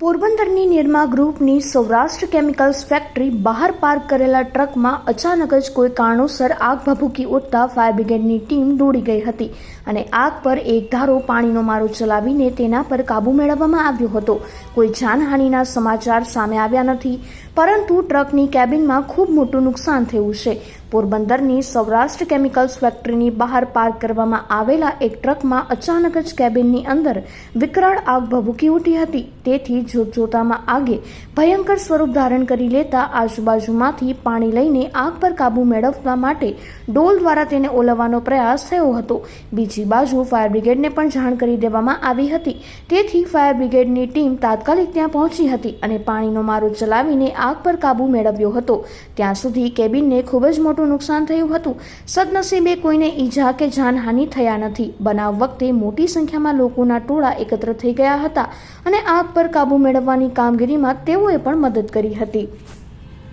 પોરબંદરની નિર્મા ગ્રુપની Saurashtra chemicals factory બહાર પાર્ક કરેલા ટ્રકમાં અચાનક જ કોઈ કારણોસર આગ ભભૂકી ઉઠતા ફાયર બ્રિગેડની ટીમ દોડી ગઈ હતી અને આગ પર એક ધારો પાણીનો મારો ચલાવીને તેના પર કાબૂ મેળવવામાં આવ્યો હતો. કોઈ જાનહાનિના સમાચાર સામે આવ્યા નથી, પરંતુ ટ્રકની કેબિનમાં ખૂબ મોટું નુકસાન થયું છે. પોરબંદરની સૌરાષ્ટ્ર કેમિકલ્સ ફેક્ટરીની બહાર પાર્ક કરવામાં આવેલા એક ટ્રકમાં અચાનક જ કેબિનની અંદર વિકરાળ આગ ભભૂકી ઉઠી હતી. તેથી જોતજોતામાં આગે ભયંકર સ્વરૂપ ધારણ કરી લેતા આજુબાજુમાંથી પાણી લઈને આગ પર કાબૂ મેળવવા માટે ડોલ દ્વારા તેને ઓલવવાનો પ્રયાસ થયો હતો. બીજી બાજુ ફાયર બ્રિગેડને પણ જાણ કરી દેવામાં આવી હતી. તેથી ફાયર બ્રિગેડની ટીમ તાત્કાલિક ત્યાં પહોંચી હતી અને પાણીનો મારો ચલાવીને આગ પર કાબૂ મેળવ્યો હતો. ત્યાં સુધી કેબિનને ખૂબ જ મોટું નુકસાન થયું હતું. સદનસીબે કોઈને ઈજા કે જાનહાનિ થયા નથી. બનાવ વખતે મોટી સંખ્યામાં લોકોના ટોળા એકત્ર થઈ ગયા હતા અને આગ પર કાબૂ મેળવવાની કામગીરીમાં તેઓએ પણ મદદ કરી હતી.